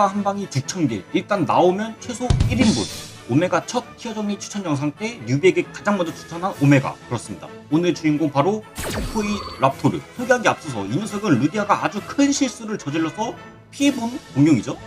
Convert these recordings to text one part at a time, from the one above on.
오메가 한 방이 9,000개. 일단 나오면 최소 1인분. 오메가 첫 티어 정리 추천 영상 때 뉴비에게 가장 먼저 추천한 오메가 그렇습니다. 오늘 주인공 바로 후코이 랍토르. 소개하기 앞서서 이 녀석은 루디아가 아주 큰 실수를 저질러서 피해본 공룡이죠.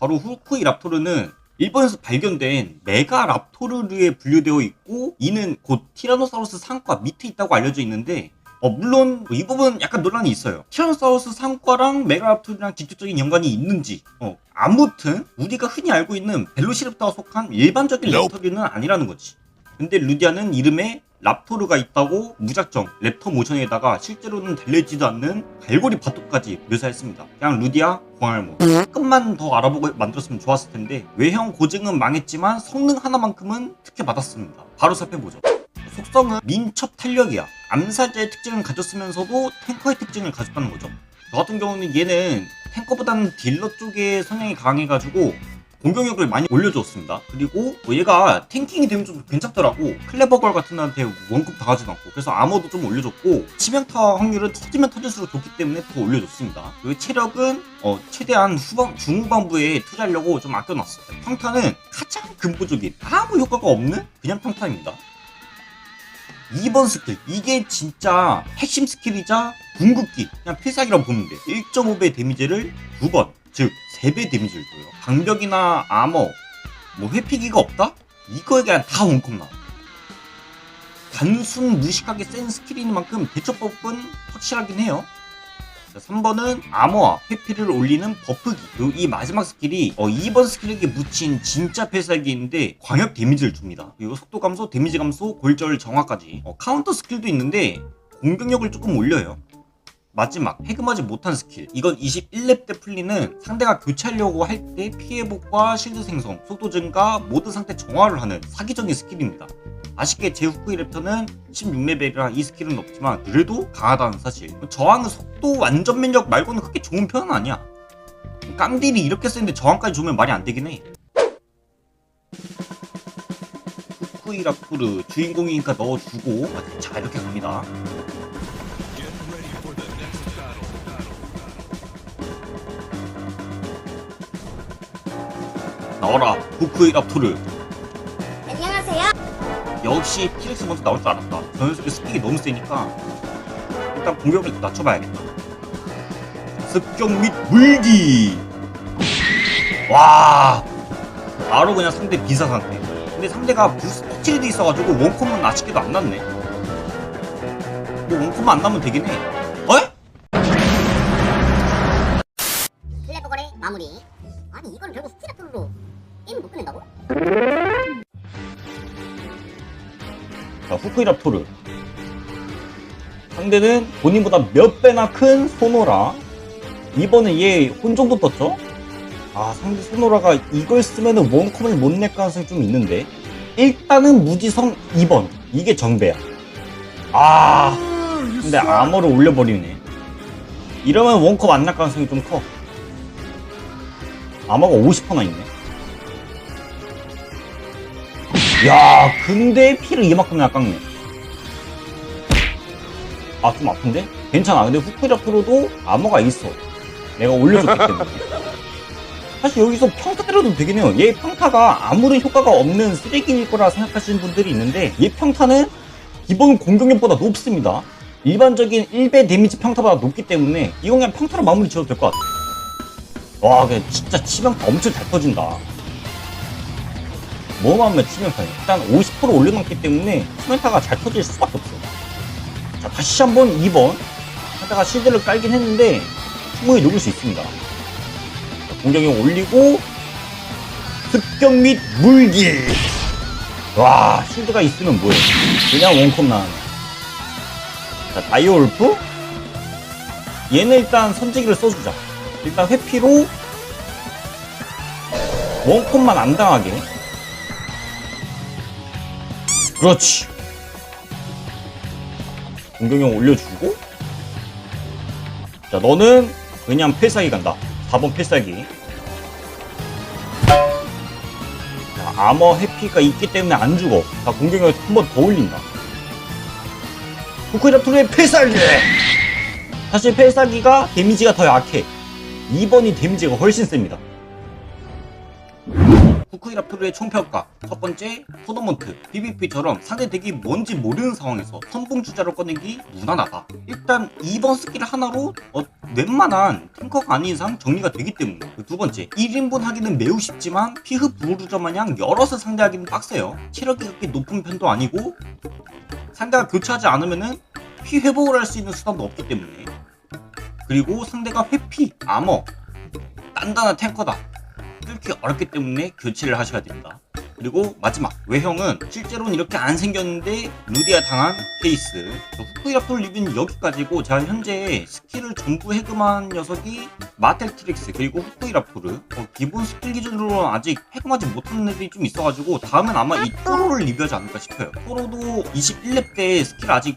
바로 후코이 랍토르는 일본에서 발견된 메가 랍토르류에 분류되어 있고 이는 곧 티라노사우루스 상과 밑에 있다고 알려져 있는데 어, 물론 이 부분 약간 논란이 있어요. 티라노사우루스 상과랑 메가랍토르랑 직접적인 연관이 있는지. 어, 아무튼 우리가 흔히 알고 있는 벨로시랩터가 속한 일반적인 랩터류는 아니라는 거지. 근데 루디아는 이름에 랍토르가 있다고 무작정 랩터 모션에다가 실제로는 달려있지도 않는 갈고리 바토까지 묘사했습니다. 그냥 루디아 광활모. 조금만 더 알아보고 만들었으면 좋았을 텐데 외형 고증은 망했지만 성능 하나만큼은 특혜 받았습니다. 바로 살펴보죠. 속성은 민첩 탄력이야. 암살자의 특징을 가졌으면서도 탱커의 특징을 가졌다는 거죠. 저 같은 경우는 얘는 탱커보다는 딜러 쪽에 성향이 강해가지고 공격력을 많이 올려줬습니다. 그리고 뭐 얘가 탱킹이 되면 좀 괜찮더라고. 클레버걸 같은 애한테 원급 당하지도 않고. 그래서 아머도 좀 올려줬고, 치명타 확률은 터지면 터질수록 좋기 때문에 더 올려줬습니다. 그리고 체력은 어, 최대한 후반, 중후반부에 투자하려고 좀 아껴놨어요. 평타는 가장 근본적인 아무 효과가 없는 그냥 평타입니다. 2번 스킬. 이게 진짜 핵심 스킬이자 궁극기. 그냥 필살기라고 보면 돼. 1.5배 데미지를 2번 즉 3배 데미지를 줘요. 방벽이나 아머 뭐 회피기가 없다? 이거에 그냥 다 원컵 나와. 단순 무식하게 센 스킬인 만큼 대처법은 확실하긴 해요 자, 3번은 아머와 회피를 올리는 버프기. 그리고 이 마지막 스킬이 어, 2번 스킬에게 묻힌 진짜 필살기인데 광역 데미지를 줍니다. 그리고 속도 감소, 데미지 감소, 골절 정화까지. 어, 카운터 스킬도 있는데 공격력을 조금 올려요. 마지막 해금하지 못한 스킬. 이건 21렙 때 풀리는 상대가 교체하려고 할 때 피해복과 실드 생성, 속도 증가, 모드 상태 정화를 하는 사기적인 스킬입니다 아쉽게 제 후쿠이 랩터는 16레벨이라 이 스킬은 없지만 그래도 강하다는 사실. 저항은 속도 완전 면역 말고는 그렇게 좋은 편은 아니야. 깡딜이 이렇게 쓰는데 저항까지 주면 말이 안 되긴 해. 후쿠이 랍쿠르 주인공이니까 넣어주고. 자 이렇게 갑니다. 나와라 후쿠이 안녕하세요. 역시 티렉스 먼저 나올 줄 알았다. 저 녀석의 스픽이 너무 세니까 일단 공격을 낮춰봐야겠다. 습격 및 물기. 와, 바로 그냥 상대 비사 상태. 근데 상대가 부스 터치리도 있어가지고 원컴은 아쉽게도 안 났네. 뭐 원컴만 안 나면 되긴 해. 어? 클레버걸의 마무리. 아니 이건 결국 스티라토로 게임을 못 끝낸다고? 자, 후쿠이랍토르. 상대는 본인보다 몇 배나 큰 소노라. 이번에 얘 혼종도 떴죠? 아, 상대 소노라가 이걸 쓰면은 원컴을 못 낼 가능성이 좀 있는데. 일단은 무지성 2번. 이게 정배야. 아, 근데 아머를 올려버리네. 이러면 원컴 안날 가능성이 좀 커. 아머가 50%나 있네. 야, 근데 피를 이만큼이나 깎네. 아, 좀 아픈데? 괜찮아. 근데 후쿠이라 프로도 아머가 있어. 내가 올려줬기 때문에. 사실 여기서 평타 때려도 되긴 해요. 얘 평타가 아무런 효과가 없는 쓰레기일 거라 생각하시는 분들이 있는데, 얘 평타는 기본 공격력보다 높습니다. 일반적인 1배 데미지 평타보다 높기 때문에, 이건 그냥 평타로 마무리 지어도 될 것 같아. 와, 진짜 치명타 엄청 잘 터진다. 뭐만 하면 치명타예요. 일단 50% 올려놨기 때문에 치명타가 잘 터질 수밖에 없어. 자, 다시 한번 2번. 하다가 실드를 깔긴 했는데 충분히 녹일 수 있습니다. 자, 공격력 올리고 습격 및 물기. 와, 실드가 있으면 뭐해. 그냥 나네. 자, 다이오 울프. 얘는 일단 선제기를 써주자. 일단 회피로 원컵만 안 당하게. 그렇지. 공격력 올려주고. 자, 너는 그냥 필살기 간다. 4번 필살기. 자, 아머 해피가 있기 때문에 안 죽어. 자, 공격력 한번 더 올린다. 후크랍토르의 필살기! 사실 필살기가 데미지가 더 약해. 2번이 데미지가 훨씬 셉니다. 후쿠이라프르의 총평가 첫 번째 토너먼트. PVP처럼 상대 덱이 뭔지 모르는 상황에서 선봉주자로 꺼내기 무난하다. 일단 2번 스킬 하나로 어, 웬만한 탱커가 아닌 이상 정리가 되기 때문에. 그두 번째 1인분 하기는 매우 쉽지만 피흡 부르저 마냥 여럿을 상대하기는 빡세요. 체력이 그렇게 높은 편도 아니고 상대가 교체하지 않으면은 피 회복을 할 수 있는 수단도 없기 때문에. 그리고 상대가 회피, 아머 단단한 탱커다 뚫기 어렵기 때문에 교체를 하셔야 됩니다. 그리고 마지막 외형은 실제로는 이렇게 안 생겼는데 루디아 당한 케이스. 후쿠이라풀 리뷰는 여기까지고 제가 현재 스킬을 전부 해금한 녀석이 마텔트릭스 그리고 후쿠이라풀르. 어, 기본 스킬 기준으로 아직 해금하지 못한 애들이 좀 있어가지고 다음엔 아마 이 토로를 리뷰하지 않을까 싶어요. 토로도 21렙 때 스킬 아직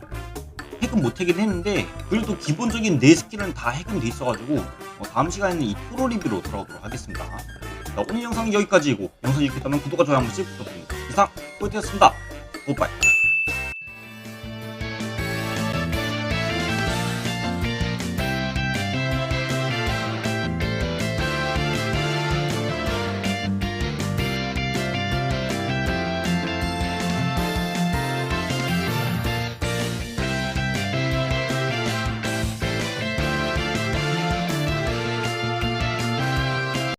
해금 못하긴 했는데 그래도 기본적인 네 스킬은 다 해금돼 있어가지고 어, 다음 시간에는 이 토로 리뷰로 돌아오도록 하겠습니다. 자, 오늘 영상은 여기까지이고 영상이 좋겠다면 구독과 좋아요 한 번씩 부탁드립니다. 이상 꼴찌였습니다. 굿바이.